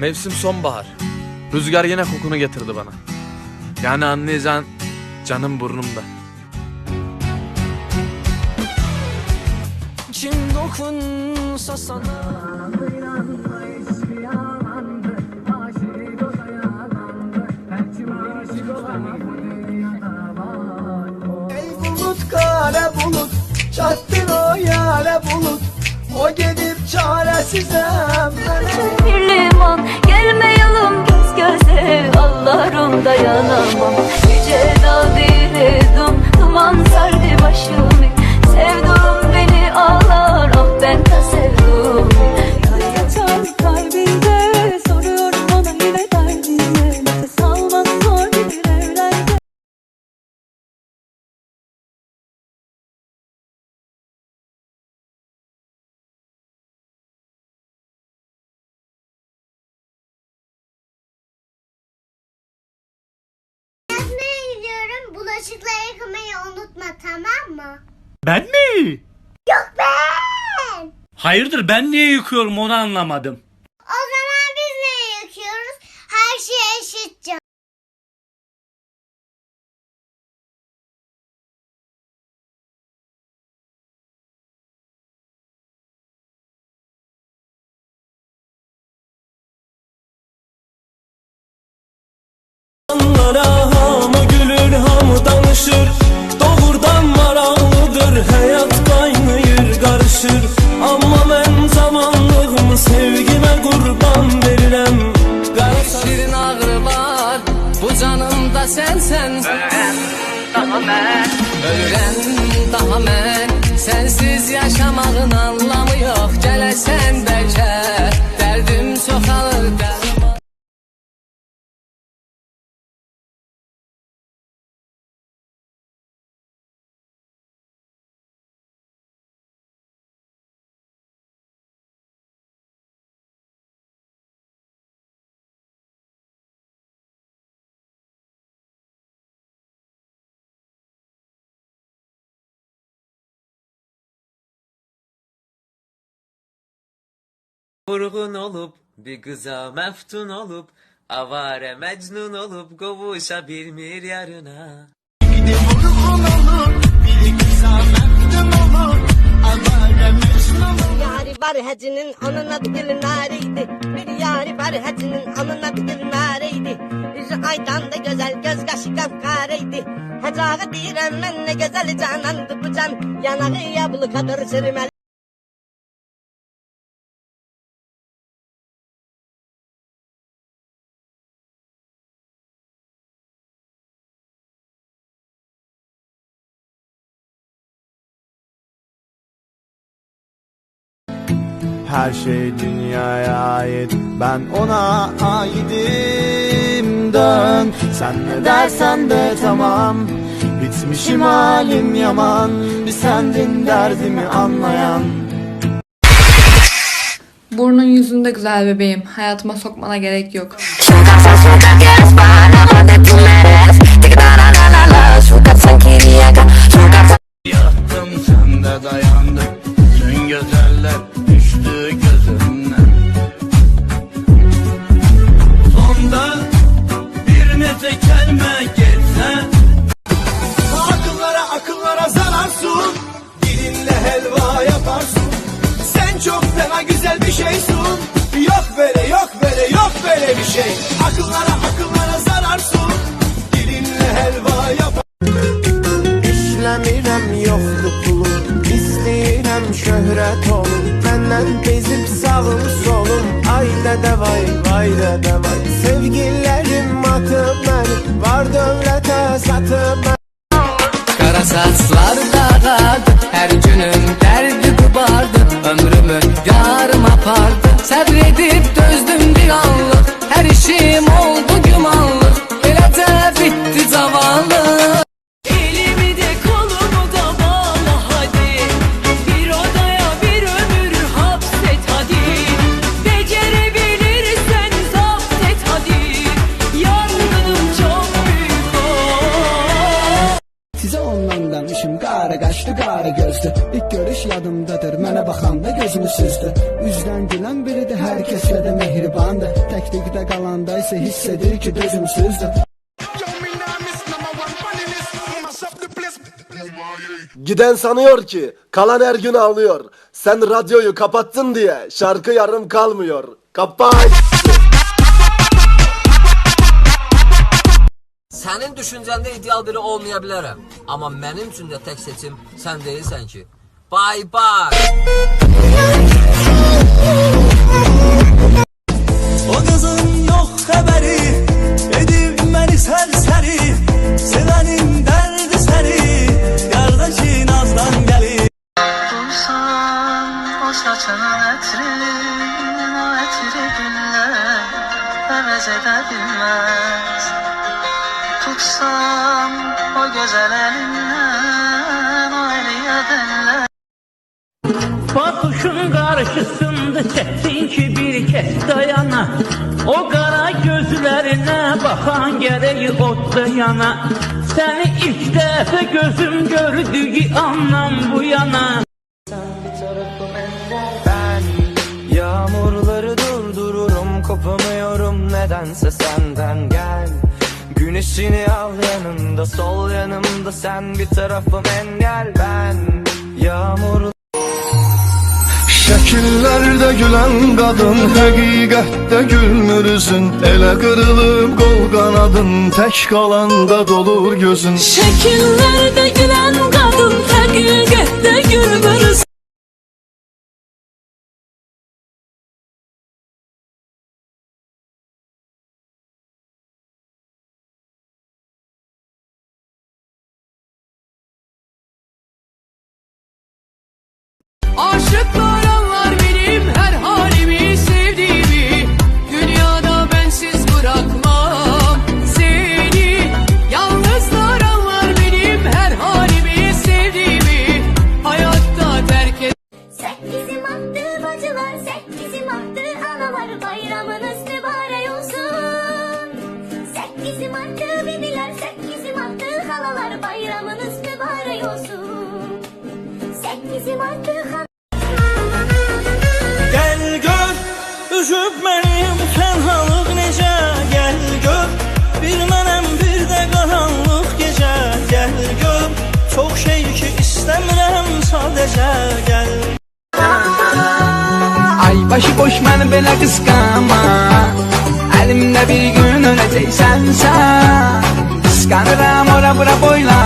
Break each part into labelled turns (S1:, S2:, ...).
S1: Mevsim sonbahar. Rüzgar yine kokunu getirdi bana. Yani anlayacağın canım burnumda.
S2: Kim dokunsa sana
S3: Ey bulut kara bulut Çattın o yare bulut O gelip çaresizem
S4: bir Allah'ım dayanamam. Yüce dağ değildim Duman sardı başımı
S5: Bulaşıkları yıkamayı unutma tamam mı?
S6: Ben mi?
S5: Yok ben.
S6: Hayırdır ben niye yıkıyorum onu anlamadım.
S5: O zaman biz ne yıkıyoruz? Her şey eşitçe.
S2: Onlara bu canımda sensen. Ölürəm daha mən Ölürəm daha mən Sensiz yaşamağın anlamı yok. Gələsən bəlkə Dərdim çoxalır dərman
S7: Vurgun olup bir kıza meftun olup Avare mecnun olup kovuşa bilmir yarına
S8: yari var hacının onun adı nareydi. Bir yari var hacının onun adı nareydi. Yüzü aydan da güzel göz kaşı kapkareydi. Hacağı direm ben ne güzel canandı bu can. Yanağı yablı kadar sürmeli.
S3: Her şey dünyaya ait Ben ona aidim Dön Sen ne dersen de tamam Bitmişim halim yaman Bir sendin derdimi anlayan
S9: Burnun yüzünde güzel bebeğim. Hayatıma sokmana gerek yok.
S3: Yattım sen de Tüm güzeller düştü gözümden. Sonda bir nete kelime geçse Akıllara akıllara zararsın. Dilinle helva yaparsın. Sen çok fena güzel bir şeysin. Yok böyle yok böyle yok böyle bir şey. Akıllara akıllara İstəyirəm şöhrət olum Məndən bezib sağım solum Ay dədə vay, vay dədə vay. Sevgililərim atıb məni Var dövlətə satıb məni
S2: Kara saçlar
S3: danışım Qara gözlü İlk görüş
S10: yadımdadır Mənə baxanda gözümü süzdü Üzdən gülən biridir hər kəslə də mehribandır Təklikdə qalanda isə hiss edir ki dözümsüzdür
S11: Giden sanıyor ki kalan her gün ağlıyor. Sen radyoyu kapattın diye şarkı yarım kalmıyor. Kapat.
S12: Sənin düşüncəndə ideal biri olmaya bilərəm, amma mənim üçün də tək seçim sən deyilsən ki. Bay bay.
S10: O kızın yok haberi
S2: Bakışın karşısında çektin ki bir kez dayana. O kara gözlerine bakan gereği ot yana Seni ilk defa gözüm gördüğü andan bu yana.
S13: Ben yağmurları durdururum kopamıyorum nedense senden. Gel Güneşini al yanında sol yanımda sen bir tarafım engel. Ben Yağmur
S10: Şəkillərdə gülən qadın Həqiqətdə gülmür üzün Elə qırılıb qol qanadın Tək qalanda dolur gözün.
S14: Şekillerde gülen kadın Hakikatte gülmür
S12: Aşıklarım
S10: Gəl gör, üzüb mənim tənhalıq necə Gəl gör, bir mənəm bir də qaranlıq gecə Gəl gör, çox şey ki istəmirəm sadəcə Gəl
S12: Ay başıboş məni belə qısqanma Əlimdə bir gün öləcəksən sən Qısqanıram ora bura boylanma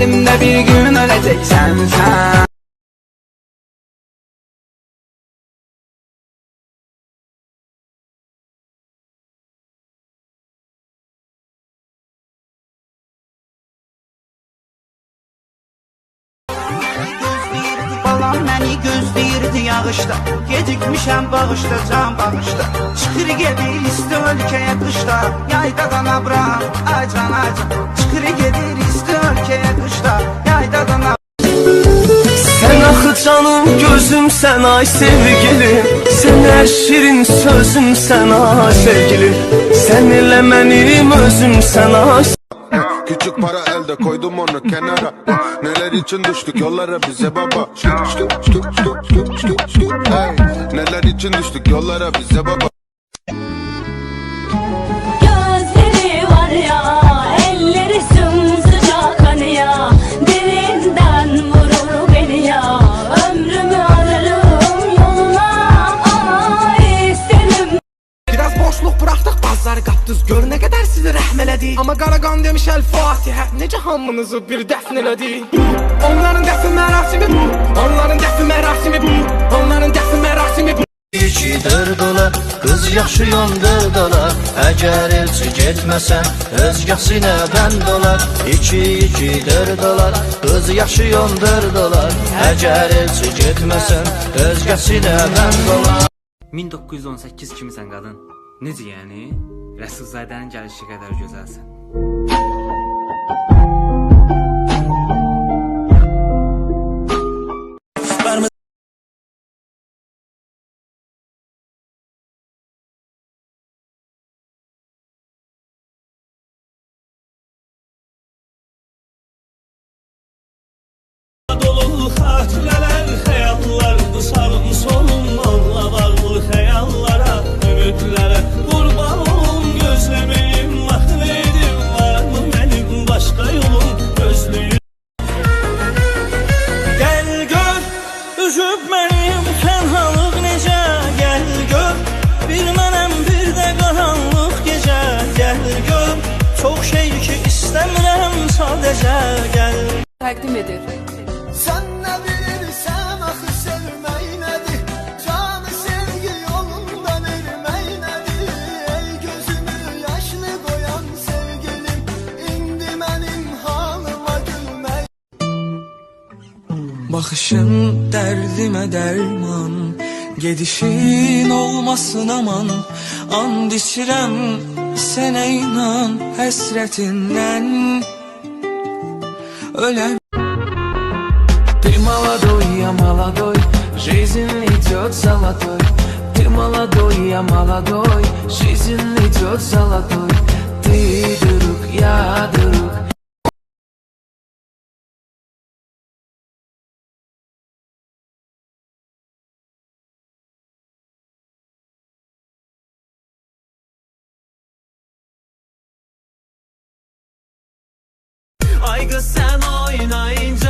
S12: Əlimdə bir gün öləcəksən sən
S10: Balam məni gözləyirdi yağışda Gecikmişəm bağışda can bağışda Çıxır gedir isti ölkəyə qışda Yaydadan abram acan acan. Çıxır gedir isti ölkəyə qışda Yaydadan abram Sen axı canım gözüm sen ay sevgilim Sen her şirin sözüm sen ay sevgilim Sen elə mənim özüm sen ay
S11: Küçük para elde koydum onu kenara. Neler için düştük yollara bize baba? Neler için düştük yollara bize baba
S12: hamınızı bir dəfn elədi Onların dəfn mərasimi bu. Onların dəfn mərasimi bu. Onların dəfn mərasimi bu.
S10: İki dırdılar, qız yaxşı yondırdılar Əgər elçi getməsən, özgəsinə bənd olar İki iki dırdılar, qız yaxşı yondırdılar Əgər elçi getməsən, özgəsinə bənd olar
S13: 1918 kimisən qadın? Necə yəni? Rəsulzadənin gəlişi qədər gözəlsən.
S15: Baxışın dərdimə dərman Gedişin olmasın aman And içirəm sənə inan Həsrətindən Öləm Ты молодой, я молодой Жизнь идет золотой Ты молодой, я молодой Жизнь идет золотой Ты друг, я друг
S7: Ay kız sen oynayınca